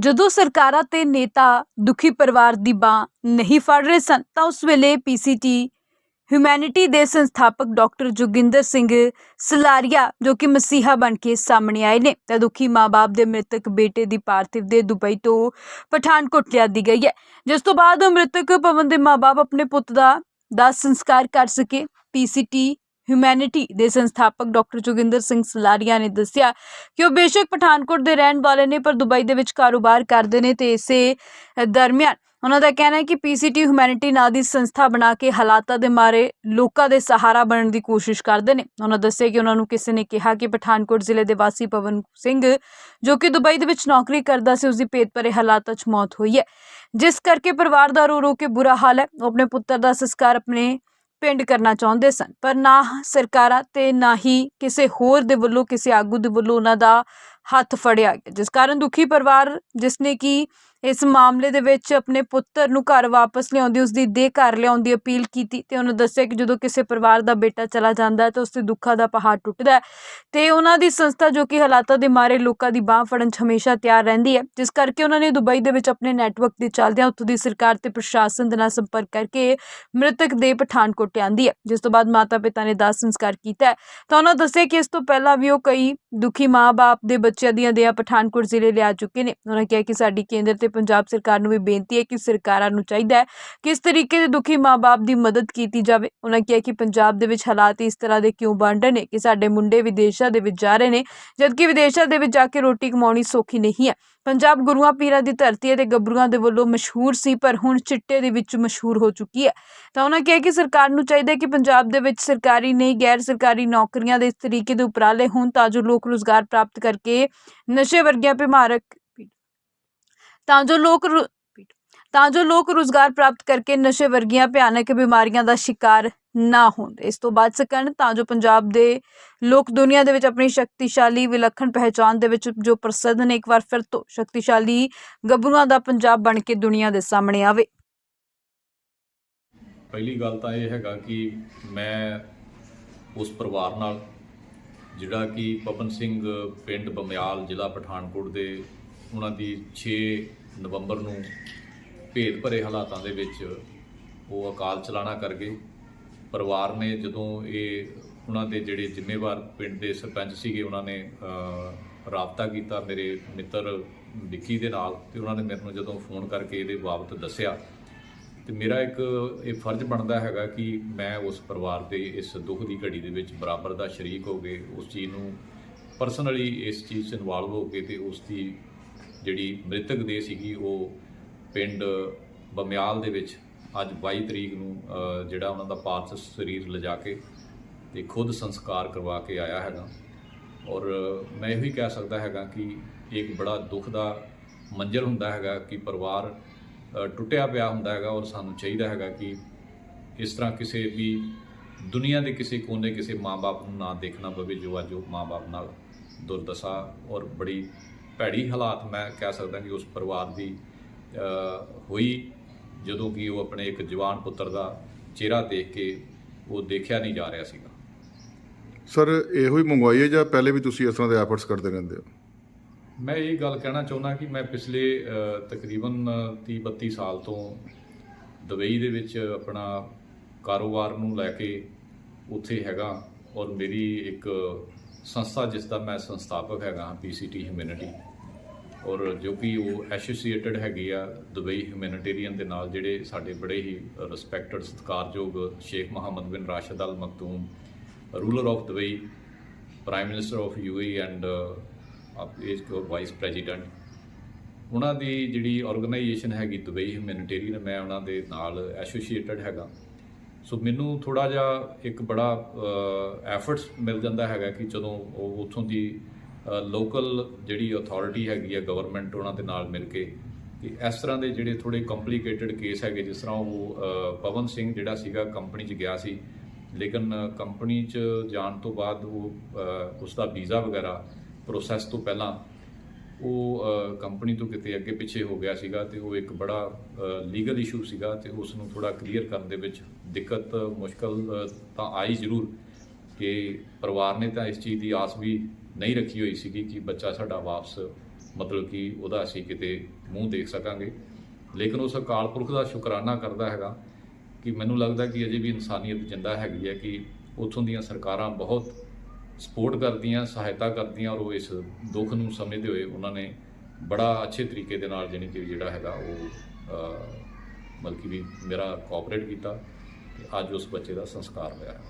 ਜਦੋਂ ਸਰਕਾਰਾਂ ਤੇ ਨੇਤਾ ਦੁਖੀ ਪਰਿਵਾਰ ਦੀ ਬਾਹ ਨਹੀਂ ਫੜ ਰਹੇ ਸਨ, ਤਾਂ ਉਸ ਵੇਲੇ ਪੀਸੀਟੀ ਹਿਊਮੈਨਿਟੀ ਦੇ ਸੰਸਥਾਪਕ ਡਾਕਟਰ ਜੋਗਿੰਦਰ ਸਿੰਘ ਸਲਾਰੀਆ, ਜੋ ਕਿ ਮਸੀਹਾ ਬਣ ਕੇ ਸਾਹਮਣੇ ਆਏ ਨੇ, ਤਾਂ ਦੁਖੀ ਮਾਪੇ ਦੇ ਮ੍ਰਿਤਕ ਬੇਟੇ ਦੀ ਪਾਰਥਿਵ ਦੇ ਦੁਬਈ ਤੋਂ ਪਠਾਨਕੋਟ ਲਿਆਦੀ ਗਈ ਹੈ। ਜਿਸ ਤੋਂ ਬਾਅਦ ਮ੍ਰਿਤਕ ਪਵਨ ਦੇ ਮਾਪੇ ਆਪਣੇ ਪੁੱਤ ਦਾ ਦਾ ਸੰਸਕਾਰ ਕਰ ਸਕੇ। ਪੀਸੀਟੀ ਹਿਊਮੈਨਿਟੀ ਦੇ ਸੰਸਥਾਪਕ ਡਾਕਟਰ ਜੋਗਿੰਦਰ ਸਿੰਘ ਸਲਾਰੀਆ ਨੇ ਦੱਸਿਆ ਕਿ ਉਹ ਬੇਸ਼ੱਕ ਪਠਾਨਕੋਟ ਦੇ ਰਹਿਣ ਵਾਲੇ ਨੇ, ਪਰ ਦੁਬਈ ਦੇ ਵਿੱਚ ਕਾਰੋਬਾਰ ਕਰਦੇ ਨੇ ਤੇ ਇਸੇ ਦਰਮਿਆਨ ਉਹਨਾਂ ਦਾ ਕਹਿਣਾ ਹੈ ਕਿ ਪੀਸੀਟੀ ਹਿਊਮੈਨਿਟੀ ਨਾਂ ਦੀ ਸੰਸਥਾ ਬਣਾ ਕੇ ਹਾਲਾਤਾਂ ਦੇ ਮਾਰੇ ਲੋਕਾਂ ਦੇ ਸਹਾਰਾ ਬਣਨ ਦੀ ਕੋਸ਼ਿਸ਼ ਕਰਦੇ ਨੇ। ਉਹਨਾਂ ਦੱਸਿਆ ਕਿ ਉਹਨਾਂ ਨੂੰ ਕਿਸੇ ਨੇ ਕਿਹਾ ਕਿ ਪਠਾਨਕੋਟ ਜ਼ਿਲ੍ਹੇ ਦੇ ਵਾਸੀ ਪਵਨ ਸਿੰਘ, ਜੋ ਕਿ ਦੁਬਈ ਦੇ ਵਿੱਚ ਨੌਕਰੀ ਕਰਦਾ ਸੀ ਉਸ ਦੀ ਭੇਤ ਭਰੇ ਹਾਲਾਤਾਂ 'ਚ ਮੌਤ ਹੋਈ ਹੈ। ਜਿਸ ਕਰਕੇ ਪਰਿਵਾਰ ਦਾ ਰੋ ਰੋ ਕੇ ਬੁਰਾ ਹਾਲ ਹੈ। ਉਹ ਆਪਣੇ ਪੁੱਤਰ ਦਾ ਸੰਸਕਾਰ ਆਪਣੇ ਪਿੰਡ ਕਰਨਾ ਚਾਹੁੰਦੇ ਸਨ, ਪਰ ਨਾ ਸਰਕਾਰਾਂ ਤੇ ਨਾ ਹੀ ਕਿਸੇ ਹੋਰ ਦੇ ਵੱਲੋਂ, ਕਿਸੇ ਆਗੂ ਦੇ ਵੱਲੋਂ ਉਹਨਾਂ ਦਾ ਹੱਥ ਫੜਿਆ ਗਿਆ, ਜਿਸ ਕਾਰਨ ਦੁਖੀ ਪਰਿਵਾਰ, ਜਿਸ ਨੇ ਕਿ ਇਸ ਮਾਮਲੇ ਦੇ ਵਿੱਚ ਆਪਣੇ ਪੁੱਤਰ ਨੂੰ ਘਰ ਵਾਪਸ ਲਿਆਉਂਦੀ ਉਸ ਦੀ ਦੇਹ ਘਰ ਲਿਆਉਣ ਦੀ ਅਪੀਲ ਕੀਤੀ ਤੇ ਉਹਨਾਂ ਦੱਸਿਆ ਕਿ ਜਦੋਂ ਕਿਸੇ ਪਰਿਵਾਰ ਦਾ ਬੇਟਾ ਚਲਾ ਜਾਂਦਾ ਹੈ ਤਾਂ ਉਸ ਦੇ ਦੁੱਖਾਂ ਦਾ ਪਹਾੜ ਟੁੱਟਦਾ ਹੈ ਤੇ ਉਹਨਾਂ ਦੀ ਸੰਸਥਾ ਜੋ ਕਿ ਹਾਲਾਤਾਂ ਦੇ ਮਾਰੇ ਲੋਕਾਂ ਦੀ ਬਾਹ ਫੜਨ 'ਚ ਹਮੇਸ਼ਾ ਤਿਆਰ ਰਹਿੰਦੀ ਹੈ, ਜਿਸ ਕਰਕੇ ਉਹਨਾਂ ਨੇ ਦੁਬਈ ਦੇ ਵਿੱਚ ਆਪਣੇ ਨੈਟਵਰਕ ਦੇ ਚੱਲਦਿਆਂ ਉੱਥੋਂ ਦੀ ਸਰਕਾਰ ਤੇ ਪ੍ਰਸ਼ਾਸਨ ਦੇ ਨਾਲ ਸੰਪਰਕ ਕਰਕੇ ਮ੍ਰਿਤਕ ਦੇ ਪਠਾਨਕੋਟ ਆਂਦੀ ਹੈ, ਜਿਸ ਤੋਂ ਬਾਅਦ ਮਾਤਾ ਪਿਤਾ ਨੇ ਦਾਹ ਸੰਸਕਾਰ ਕੀਤਾ ਤਾਂ ਉਹਨਾਂ ਦੱਸਿਆ ਕਿ ਇਸ ਤੋਂ ਪਹਿਲਾਂ ਵੀ ਉਹ ਕਈ ਦੁਖੀ ਮਾਂ-ਬਾਪ ਦੇ ਬੱਚਿਆਂ ਦੀਆਂ ਦੇਹਾਂ ਪਠਾਨਕੋਟ ਜ਼ਿਲ੍ਹੇ ਲਿਆ ਚੁੱਕੇ ਨੇ। ਉਹਨਾਂ ਕਿਹਾ ਕਿ ਸਾਡੀ ਕੇਂਦਰ ਤੇ ਪੰਜਾਬ ਸਰਕਾਰ ਨੂੰ ਵੀ ਬੇਨਤੀ ਹੈ ਕਿ ਸਰਕਾਰਾਂ ਨੂੰ ਚਾਹੀਦਾ ਹੈ ਕਿ ਇਸ ਤਰੀਕੇ ਦੇ ਦੁਖੀ ਮਾਂ-ਬਾਪ ਦੀ ਮਦਦ ਕੀਤੀ ਜਾਵੇ। ਉਹਨਾਂ ਕਿਹਾ ਕਿ ਪੰਜਾਬ ਦੇ ਵਿੱਚ ਹਾਲਾਤ ਇਸ ਤਰ੍ਹਾਂ ਦੇ ਕਿਉਂ ਬਣ ਰਹੇ ਨੇ ਕਿ ਸਾਡੇ ਮੁੰਡੇ ਵਿਦੇਸ਼ਾਂ ਦੇ ਵਿੱਚ ਜਾ ਰਹੇ ਨੇ, ਜਦਕਿ ਵਿਦੇਸ਼ਾਂ ਦੇ ਵਿੱਚ ਜਾ ਕੇ ਰੋਟੀ ਕਮਾਉਣੀ ਸੌਖੀ ਨਹੀਂ ਹੈ। ਪੰਜਾਬ ਗੁਰੂਆਂ ਪੀਰਾਂ ਦੀ ਧਰਤੀ ਹੈ ਤੇ ਗੱਭਰੂਆਂ ਦੇ ਵੱਲੋਂ ਮਸ਼ਹੂਰ ਸੀ, ਪਰ ਹੁਣ ਚਿੱਟੇ ਦੇ ਵਿੱਚ ਮਸ਼ਹੂਰ ਹੋ ਚੁੱਕੀ ਹੈ। ਤਾਂ ਉਹਨਾਂ ਕਿਹਾ ਕਿ ਸਰਕਾਰ ਨੂੰ ਚਾਹੀਦਾ ਹੈ ਕਿ ਪੰਜਾਬ ਦੇ ਵਿੱਚ ਸਰਕਾਰੀ ਨਹੀਂ ਗੈਰ ਸਰਕਾਰੀ ਨੌਕਰੀਆਂ ਦੇ ਇਸ ਤਰੀਕੇ ਦੇ ਉਪਰਾਲੇ ਹੋਣ ਤਾਂ ਜੋ ਲੋਕ ਰੁਜ਼ਗਾਰ ਪ੍ਰਾਪਤ ਕਰਕੇ ਨਸ਼ੇ ਵਰਗੀਆਂ ਬਿਮਾਰਕ ਤਾਂ ਜੋ ਲੋਕ ਤਾਂ ਜੋ ਲੋਕ ਰੁਜ਼ਗਾਰ ਪ੍ਰਾਪਤ ਕਰਕੇ ਨਸ਼ੇ ਵਰਗੀਆਂ ਭਿਆਨਕ ਬਿਮਾਰੀਆਂ ਦਾ ਸ਼ਿਕਾਰ ਨਾ ਹੋਣ। ਇਸ ਤੋਂ ਬਚ ਸਕਣ, ਤਾਂ ਜੋ ਪੰਜਾਬ ਦੇ ਲੋਕ ਦੁਨੀਆ ਦੇ ਵਿੱਚ ਆਪਣੀ ਸ਼ਕਤੀਸ਼ਾਲੀ ਵਿਲੱਖਣ ਪਹਿਚਾਨ ਦੇ ਵਿੱਚ ਜੋ ਪ੍ਰਸਿੱਧ ਨੇ, ਇੱਕ ਵਾਰ ਫਿਰ ਤੋਂ ਸ਼ਕਤੀਸ਼ਾਲੀ ਗੱਭਰੂਆਂ ਦਾ ਪੰਜਾਬ ਬਣ ਕੇ ਦੁਨੀਆ ਦੇ ਸਾਹਮਣੇ ਆਵੇ। ਪਹਿਲੀ ਗੱਲ ਤਾਂ ਇਹ ਹੈਗਾ ਕਿ ਮੈਂ ਉਸ ਪਰਿਵਾਰ ਨਾਲ, ਜਿਹੜਾ ਕਿ ਪਵਨ ਸਿੰਘ ਪਿੰਡ ਬਮਿਆਲ ਜ਼ਿਲ੍ਹਾ ਪਠਾਨਕੋਟ ਦੇ, ਉਹਨਾਂ ਦੀ 6 ਨਵੰਬਰ ਨੂੰ ਭੇਦ ਭਰੇ ਹਾਲਾਤਾਂ ਦੇ ਵਿੱਚ ਉਹ ਅਕਾਲ ਚਲਾਣਾ ਕਰ ਗਏ। ਪਰਿਵਾਰ ਨੇ ਜਦੋਂ ਇਹ ਉਹਨਾਂ ਦੇ ਜਿਹੜੇ ਜ਼ਿੰਮੇਵਾਰ ਪਿੰਡ ਦੇ ਸਰਪੰਚ ਸੀਗੇ, ਉਹਨਾਂ ਨੇ ਰਾਬਤਾ ਕੀਤਾ ਮੇਰੇ ਮਿੱਤਰ ਵਿੱਕੀ ਦੇ ਨਾਲ ਤੇ ਉਹਨਾਂ ਨੇ ਮੈਨੂੰ ਜਦੋਂ ਫੋਨ ਕਰਕੇ ਇਹਦੇ ਬਾਬਤ ਦੱਸਿਆ ਤੇ ਮੇਰਾ ਇੱਕ ਇਹ ਫਰਜ਼ ਬਣਦਾ ਹੈਗਾ ਕਿ ਮੈਂ ਉਸ ਪਰਿਵਾਰ ਦੇ ਇਸ ਦੁੱਖ ਦੀ ਘੜੀ ਦੇ ਵਿੱਚ ਬਰਾਬਰ ਦਾ ਸ਼ਰੀਕ ਹੋ ਕੇ ਉਸ ਚੀਜ਼ ਨੂੰ ਪਰਸਨਲੀ ਇਸ ਚੀਜ਼ 'ਚ ਇਨਵੋਲਵ ਹੋ ਕੇ ਤੇ ਉਸ ਦੀ ਜਿਹੜੀ ਮ੍ਰਿਤਕ ਦੇ ਸੀਗੀ ਉਹ ਪਿੰਡ ਬਮਿਆਲ ਦੇ ਵਿੱਚ ਅੱਜ 22 ਤਰੀਕ ਨੂੰ ਜਿਹੜਾ ਉਹਨਾਂ ਦਾ ਪਾਰਥ ਸਰੀਰ ਲਿਜਾ ਕੇ ਤੇ ਖੁਦ ਸੰਸਕਾਰ ਕਰਵਾ ਕੇ ਆਇਆ ਹੈਗਾ। ਔਰ ਮੈਂ ਇਹੋ ਹੀ ਕਹਿ ਸਕਦਾ ਹੈਗਾ ਕਿ ਇਹ ਇੱਕ ਬੜਾ ਦੁੱਖ ਦਾ ਮੰਜ਼ਰ ਹੁੰਦਾ ਹੈਗਾ ਕਿ ਪਰਿਵਾਰ ਟੁੱਟਿਆ ਪਿਆ ਹੁੰਦਾ ਹੈਗਾ ਔਰ ਸਾਨੂੰ ਚਾਹੀਦਾ ਹੈਗਾ ਕਿ ਇਸ ਤਰ੍ਹਾਂ ਕਿਸੇ ਵੀ ਦੁਨੀਆ ਦੇ ਕਿਸੇ ਕੋਨੇ ਕਿਸੇ ਮਾਂ-ਬਾਪ ਨੂੰ ਨਾ ਦੇਖਣਾ ਪਵੇ ਜੋ ਅੱਜ ਉਹ ਮਾਂ-ਬਾਪ ਨਾਲ ਦੁਰਦਸ਼ਾ ਔਰ ਬੜੀ ਭੈੜੀ ਹਾਲਾਤ ਮੈਂ ਕਹਿ ਸਕਦਾ ਕਿ ਉਸ ਪਰਿਵਾਰ ਦੀ ਹੋਈ। ਜਦੋਂ ਕਿ ਉਹ ਆਪਣੇ ਇੱਕ ਜਵਾਨ ਪੁੱਤਰ ਦਾ ਚਿਹਰਾ ਦੇਖ ਕੇ ਉਹ ਦੇਖਿਆ ਨਹੀਂ ਜਾ ਰਿਹਾ ਸੀਗਾ। ਸਰ ਇਹੋ ਹੀ ਮੰਗਵਾਈ ਹੈ ਜਾਂ ਪਹਿਲੇ ਵੀ ਤੁਸੀਂ ਇਸ ਤਰ੍ਹਾਂ ਦੇ ਐਫਰਟਸ ਕਰਦੇ ਰਹਿੰਦੇ ਹੋ? ਮੈਂ ਇਹ ਗੱਲ ਕਹਿਣਾ ਚਾਹੁੰਦਾ ਕਿ ਮੈਂ ਪਿਛਲੇ ਤਕਰੀਬਨ 30 32 ਸਾਲ ਤੋਂ ਦੁਬਈ ਦੇ ਵਿੱਚ ਆਪਣਾ ਕਾਰੋਬਾਰ ਨੂੰ ਲੈ ਕੇ ਉੱਥੇ ਹੈਗਾ ਔਰ ਮੇਰੀ ਇੱਕ ਸੰਸਥਾ ਜਿਸ ਦਾ ਮੈਂ ਸੰਸਥਾਪਕ ਹੈਗਾ ਪੀਸੀਟੀ ਹਿਊਮੈਨਿਟੀ ਔਰ ਜੋ ਕਿ ਉਹ ਐਸੋਸੀਏਟਡ ਹੈਗੀ ਆ ਦੁਬਈ ਹਿਊਮੈਨਿਟੇਰੀਅਨ ਦੇ ਨਾਲ, ਜਿਹੜੇ ਸਾਡੇ ਬੜੇ ਹੀ ਰਿਸਪੈਕਟਡ ਸਤਿਕਾਰਯੋਗ Sheikh Mohammed bin Rashid Al Maktoum ruler of Dubai prime minister of UAE and is co vice president ਉਹਨਾਂ ਦੀ ਜਿਹੜੀ ਆਰਗੇਨਾਈਜੇਸ਼ਨ ਹੈਗੀ ਦੁਬਈ ਹਿਊਮੈਨਿਟੇਰੀਅਨ ਮੈਂ ਉਹਨਾਂ ਦੇ ਨਾਲ ਐਸੋਸੀਏਟਡ ਹੈਗਾ। ਸੋ ਮੈਨੂੰ ਥੋੜਾ ਜਿਹਾ ਇੱਕ ਬੜਾ ਐਫਰਟਸ ਮਿਲ ਜਾਂਦਾ ਹੈਗਾ ਕਿ ਜਦੋਂ ਉਹ ਉਥੋਂ ਦੀ ਲੋਕਲ ਜਿਹੜੀ ਅਥਾਰਟੀ ਹੈਗੀ ਹੈ ਗਵਰਨਮੈਂਟ ਉਹਨਾਂ ਦੇ ਨਾਲ ਮਿਲ ਕੇ ਕਿ ਇਸ ਤਰ੍ਹਾਂ ਦੇ ਜਿਹੜੇ ਥੋੜੇ ਕੰਪਲਿਕੇਟਡ ਕੇਸ ਹੈਗੇ ਜਿਸ ਤਰ੍ਹਾਂ ਉਹ ਪਵਨ ਸਿੰਘ ਜਿਹੜਾ ਸੀਗਾ ਕੰਪਨੀ 'ਚ ਗਿਆ ਸੀ ਲੇਕਿਨ ਕੰਪਨੀ 'ਚ ਜਾਣ ਤੋਂ ਬਾਅਦ ਉਹ ਅ, ਉਸ ਦਾ ਵੀਜ਼ਾ ਵਗੈਰਾ ਪ੍ਰੋਸੈਸ ਤੋਂ ਪਹਿਲਾਂ ਉਹ ਕੰਪਨੀ ਤੋਂ ਕਿਤੇ ਅੱਗੇ ਪਿੱਛੇ ਹੋ ਗਿਆ ਸੀਗਾ ਤੇ ਉਹ ਇੱਕ ਬੜਾ ਲੀਗਲ ਇਸ਼ੂ ਸੀਗਾ ਤੇ ਉਸ ਨੂੰ ਥੋੜਾ ਕਲੀਅਰ ਕਰਨ ਦੇ ਵਿੱਚ ਦਿੱਕਤ ਮੁਸ਼ਕਲ ਤਾਂ ਆਈ ਜ਼ਰੂਰ ਕਿ ਪਰਿਵਾਰ ਨੇ ਤਾਂ ਇਸ ਚੀਜ਼ ਦੀ ਆਸ ਵੀ ਨਹੀਂ ਰੱਖੀ ਹੋਈ ਸੀਗੀ ਕਿ ਬੱਚਾ ਸਾਡਾ ਵਾਪਸ ਮਤਲਬ ਕਿ ਉਹਦਾ ਅਸੀਂ ਕਿਤੇ ਮੂੰਹ ਦੇਖ ਸਕਾਂਗੇ। ਲੇਕਿਨ ਉਸ ਅਕਾਲ ਪੁਰਖ ਦਾ ਸ਼ੁਕਰਾਨਾ ਕਰਦਾ ਹੈਗਾ ਕਿ ਮੈਨੂੰ ਲੱਗਦਾ ਕਿ ਅਜੇ ਵੀ ਇਨਸਾਨੀਅਤ ਜਿੰਦਾ ਹੈਗੀ ਹੈ ਕਿ ਉੱਥੋਂ ਦੀਆਂ ਸਰਕਾਰਾਂ ਬਹੁਤ ਸਪੋਰਟ ਕਰਦੀਆਂ ਸਹਾਇਤਾ ਕਰਦੀਆਂ ਔਰ ਉਹ ਇਸ ਦੁੱਖ ਨੂੰ ਸਮਝਦੇ ਹੋਏ ਉਹਨਾਂ ਨੇ ਬੜਾ ਅੱਛੇ ਤਰੀਕੇ ਦੇ ਨਾਲ ਜਾਣੀ ਕਿ ਜਿਹੜਾ ਹੈਗਾ ਉਹ ਅਹ, ਬਲਕਿ ਵੀ ਮੇਰਾ ਕੋਆਪਰੇਟ ਕੀਤਾ ਤੇ ਅੱਜ ਉਸ ਬੱਚੇ ਦਾ ਸੰਸਕਾਰ ਹੋਇਆ ਹੈ।